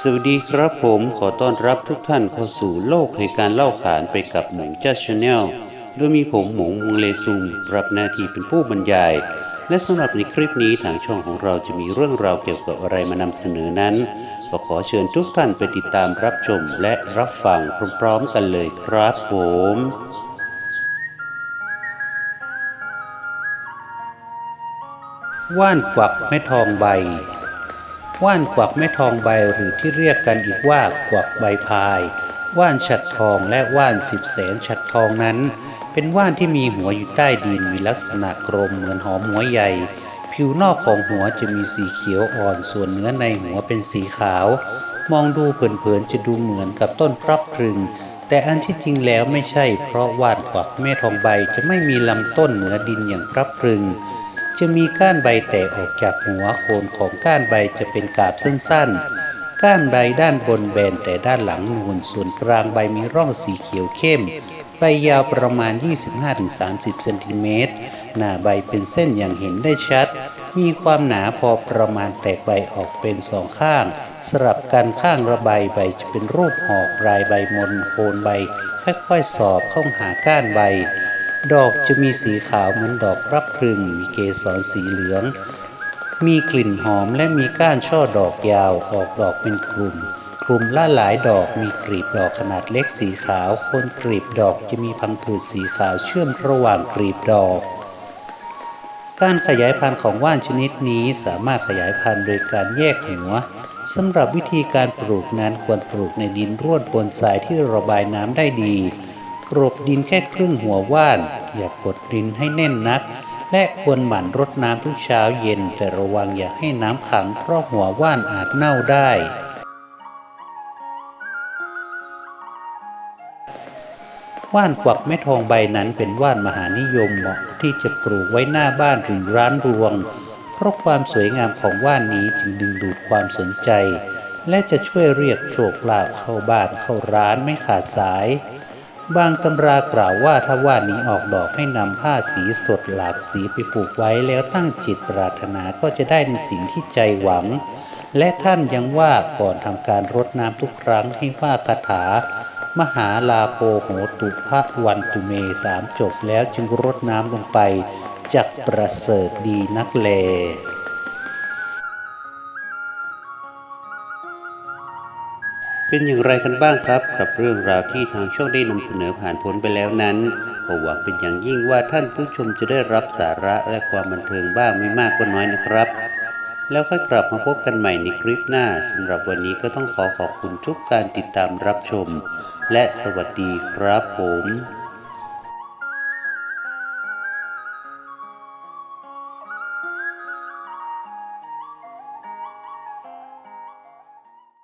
สวัสดีครับผมขอต้อนรับทุกท่านเข้าสู่โลกแห่งการเล่าขานไปกับหมงจัสชาแนลโดยมีผมหมงมงเลซุมรับหน้าที่เป็นผู้บรรยาย และสำหรับในคลิปนี้ทางช่องของเราจะมีเรื่องราวเกี่ยวกับอะไรมานำเสนอนั้นก็ขอเชิญทุกท่านไปติดตามรับชมและรับฟังพร้อมๆกันเลยครับผมว่านกวักแม่ทองใบ ว่านกวักแม่ทองใบหรือที่เรียกกันอีกว่ากวักใบพาย ว่านฉัดทองและว่านสิบแสนฉัดทองนั้น เป็นว่านที่มีหัวอยู่ใต้ดินมีลักษณะกลมเหมือนหอมหัวใหญ่ ผิวนอกของหัวจะมีสีเขียวอ่อนส่วนเนื้อในหัวเป็นสีขาว มองดูเผินๆจะดูเหมือนกับต้นพรับพรึง แต่อันที่จริงแล้วไม่ใช่เพราะว่านกวักแม่ทองใบจะไม่มีลำต้นเหนือดินอย่างพรับพรึง จะมีก้านใบแตกออกจากหัวโคนของก้านใบจะเป็นกาบสั้นๆ ก้านใบด้านบนแบนแต่ด้านหลังนูนส่วนกลางใบมีร่องสีเขียวเข้ม ใบยาวประมาณ 25-30เซนติเมตร หน้าใบเป็นเส้นอย่างเห็นได้ชัด มีความหนาพอประมาณแตกใบออกเป็นสองข้าง สลับกันข้างระใบใบจะเป็นรูปหอกปลายใบมนโคนใบค่อยๆสอบเข้าหาก้านใบ ดอกจะมีสีขาวเหมือนดอกรับพรึง มีเกสรสีเหลือง มีกลิ่นหอมและมีก้านช่อดอกยาวออกดอกเป็นกลุ่ม กลุ่มละหลายดอกมีกลีบดอกขนาดเล็กสีขาวคนกลีบดอกจะมีพังผืดสีขาวเชื่อมระหว่างกลีบดอก การขยายพันธุ์ของว่านชนิดนี้สามารถขยายพันธุ์โดยการแยกหัวสำหรับวิธีการปลูกนั้นควรปลูกในดินร่วนปนทรายที่ระบายน้ำได้ดี กรบดินแค่ครึ่งหัวว่าน อย่ากดดินให้แน่นนัก และควรหมั่นรดน้ำทุกเช้าเย็น แต่ระวังอย่าให้น้ำขังเพราะหัวว่านอาจเน่าได้ ว่านกวักแม่ทองใบนั้นเป็นว่านมหานิยมเหมาะที่จะปลูกไว้หน้าบ้านหรือร้านรวง เพราะความสวยงามของว่านนี้จึงดึงดูดความสนใจ และจะช่วยเรียกโชคลาภเข้าบ้านเข้าร้านไม่ขาดสาย บางตำรากล่าวว่าถ้าว่านี้ออกดอกให้นำผ้าสีสดหลากสีไปผูกไว้แล้วตั้งจิตปรารถนาก็จะได้ในสิ่งที่ใจหวัง และท่านยังว่าก่อนทำการรดน้ำทุกครั้งให้ว่าคาถา มหาลาโปโหตุพระวันตุเมสามจบแล้วจึงรดน้ำลงไปจักประเสริฐดีนักแล เป็นอย่างไรกันบ้างครับ กับเรื่องราวที่ทางช่องได้นำเสนอผ่านพ้นไปแล้วนั้นก็หวังเป็นอย่างยิ่งว่าท่านผู้ชมจะได้รับสาระและความบันเทิงบ้างไม่มากก็น้อยนะครับ แล้วค่อยกลับมาพบกันใหม่ในคลิปหน้าสำหรับวันนี้ก็ต้องขอขอบคุณทุกการติดตามรับชม และสวัสดีครับผม